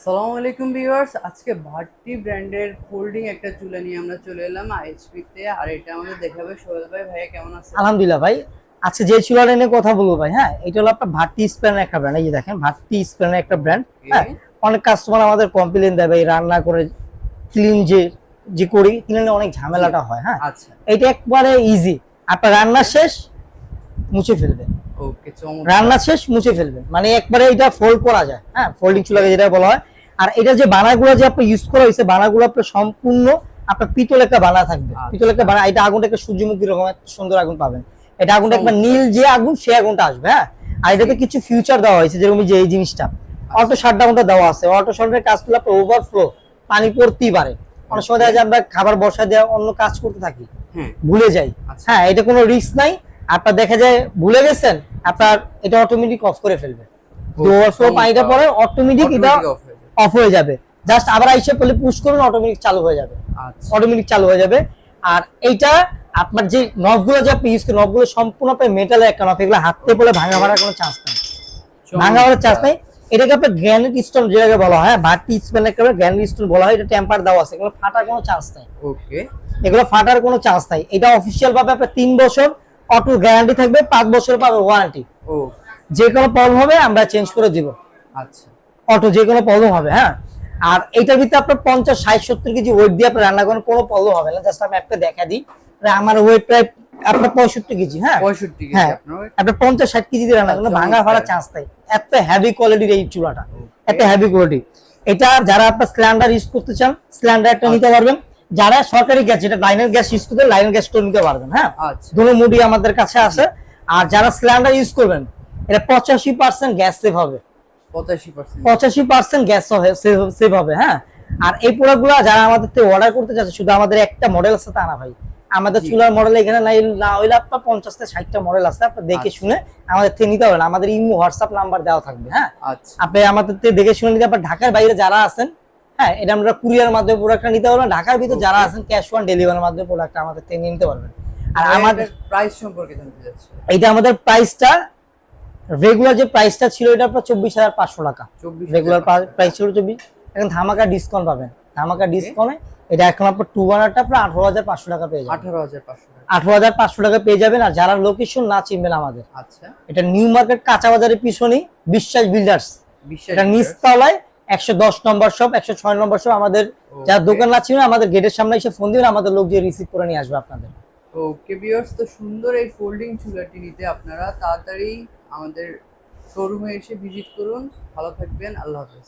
সালামু আলাইকুম ভিউয়ার্স আজকে ভাট্টি ব্র্যান্ডের ফোল্ডিং একটা চুলা নিয়ে আমরা চলে এলাম আইএসপি তে আর এটা আমাদের দেখাবে সোহেল ভাই। ভাইয়া কেমন আছে আলহামদুলিল্লাহ ভাই আচ্ছা যে চুলাটা নিয়ে কথা বলব ভাই হ্যাঁ এটা হলো আপনার ভাট্টি স্প্যানের একটা ব্র্যান্ড এই যে দেখেন ভাট্টি স্প্যানের একটা ব্র্যান্ড হ্যাঁ অনেক কাস্টমার আমাদের কমপ্লেন দেয় ভাই রান্না করে ক্লিন যে যে করি ক্লিনে অনেক ঝামেলাটা হয় হ্যাঁ। আচ্ছা। এটা একবারে ইজি আপনার রান্না শেষ মুছে ফেলবেন ওকে রান্না শেষ মুছে ফেলবেন মানে একবারে এটা ফোল্ড করা যায়। হ্যাঁ ফোল্ডিং চুলাকে যেটা বলা হয়। আর এটা যে বানাগুলো যে আপনি ইউজ করা হয়েছে বানাগুলো আপনার সম্পূর্ণ আপনার পিতল একটা বানা থাকবে। আচ্ছা। পিতল একটা বানা এটা আগুনটা একটা সূর্যমুখী রকম একটা সুন্দর আগুন পাবেন। এটা আগুনটা একবার নীল যে আগুন সেই আগুনটা আসবে হ্যাঁ? আর এটাতে কিছু ফিউচার দেওয়া হয়েছে যেরকম এই যে এই জিনিসটা। অটো শাটডাউনটা দেওয়া আছে। অটো শাটডাউনের কাজ করলে আপনার ওভারফ্লো পানি পড়তেই পারে। অনেক সময় দেখা যায় আমরা খাবার বসা দেওয়া অন্য কাজ করতে থাকি। হ্যাঁ। ভুলে যাই। আচ্ছা। হ্যাঁ এটা কোনো রিস্ক নাই। আপনার দেখা যায় ভুলে গেছেন আপনার এটা অটোমেটিক অফ করে ফেলবে। ওভারফ্লো পানিটা পরে অটোমেটিক এটা। অফ হয়ে যাবে। জাস্ট আবার আইসে পড়লে পুশ করুন অটোমেটিক চালু হয়ে যাবে। আচ্ছা। অটোমেটিক চালু হয়ে যাবে। আর এইটা আপনার যে নবগুলো যে আপনি ইউজ করেন নবগুলো সম্পূর্ণ আপনার মেটালের একটা নব এগুলো হাতে পড়লে ভাঙা ভাড়ার কোনো চান্স নেই। ভাঙা ভাড়ার চান্স নেই। এটাকে আপনার গ্র্যানিট স্টোন যেটাকে বলা হয় ভাটি স্পেন গ্র্যানিট স্টোন বলা হয় এটা টেম্পার দেওয়া আছে। এগুলো ফাটার কোনো চান্স নেই। ওকে এগুলো ফাটার কোনো চান্স নাই। এটা অফিসিয়াল ভাবে আপনার তিন বছর অটো গ্যারান্টি থাকবে পাঁচ বছর পাবে ওয়ারেন্টি ও। যে কোনো প্রবলেম হবে আমরা চেঞ্জ করে দিব। আচ্ছা। অটো যে কোনো প্রবলেম হবে হ্যাঁ? আর এইটার ভিতরে আপনার পঞ্চাশ ষাট সত্তর কেজি ওয়েট দিয়ে আপনি রান্না করেন কোনো প্রবলেম হবে না। জাস্ট আমি একটা দেখা দিই। মানে আমার ওয়েট প্রায় আপনার পঁয়ষট্টি কেজি হ্যাঁ? পঁয়ষট্টি কেজি হ্যাঁ। আপনার পঞ্চাশ ষাট কেজি দিয়ে রান্না করেন আচ্ছা, ভাঙা ফাড়ার চান্স নাই। এত হেভি কোয়ালিটির এই চুলাটা। এত হেভি কোয়ালিটি এটা যারা আপনার সিলিন্ডার ইউজ করতে চান সিলিন্ডার একটা নিতে পারবেন। যারা সরকারি গ্যাস যেটা লাইনের গ্যাস ইউজ করতে লাইনের গ্যাসটা নিতে পারবেন হ্যাঁ? আচ্ছা। দুটো মুডি আমাদের কাছে আছে। আর যারা সিলিন্ডার ইউজ করবেন এটা পঁচাশি পার্সেন্ট গ্যাস সেভ হবে। পঁচাশি পার্সেন্ট গ্যাস সেভ হবে হ্যাঁ? আর এই প্রোডাক্টগুলো যারা আমাদের থেকে অর্ডার করতে চাচ্ছে শুধু আমাদের একটা মডেল আছে তা না ভাই। আমাদের চুলার মডেল এখানে নাই না হইলে আপনার পঞ্চাশ থেকে ষাটটা মডেল আছে আপনি দেখে আচ্ছা। শুনে আমাদের থেকে নিতে পারবেন। আমাদের ইমো হোয়াটসঅ্যাপ নাম্বার দেওয়া থাকবে হ্যাঁ? আচ্ছা। আপনি আমাদের থেকে দেখে শুনে নিতে পারবেন। ঢাকার বাইরে যারা আছেন হ্যাঁ এটা আমরা কুরিয়ার মাধ্যমে প্রোডাক্টটা নিতে পারবেন ঢাকার ভিতরে যারা আছেন ক্যাশ অন ডেলিভারির মাধ্যমে প্রোডাক্টটা আমাদের থেকে নিতে পারবেন। আর আমাদের প্রাইস সম্পর্কে জানতে চাচ্ছি। এইটা আমাদের প্রাইসটা রেগুলার যে প্রাইসটা ছিল এটা আপনার চব্বিশ হাজার পাঁচশো টাকা। রেগুলার প্রাইস ছিল চব্বিশ এখন ধামাকা ডিসকাউন্ট পাবেন। ধামাকা ডিসকাউন্টে এটা এখন আপনার টু বানারটা আপনার আঠারো হাজার পাঁচশো টাকা পেয়ে যাবেন। আঠারো হাজার পাঁচশো টাকা। আঠারো হাজার পাঁচশো টাকা পেয়ে যাবেন। আর যারা লোকেশন না চিনবেন আমাদের আচ্ছা। এটা নিউ মার্কেট কাঁচা বাজারের পিছনেই বিশ্বাস বিল্ডার্স এটা নিচতলায় একশো দশ নম্বর শপ একশো ছয় নম্বর শপ আমাদের যার দোকান না আমাদের গেটের সামনে এসে ফোন দিবেন আমাদের লোক যে রিসিভ করে নিয়ে আসবে আপনাদের। ওকে ভিউয়ার্স তো সুন্দর এই ফোল্ডিং চুলাটি নিতে আপনারা তাড়াতাড়ি আমাদের শোরুমে এসে ভিজিট করুন। ভালো থাকবেন আল্লাহ হাফেজ।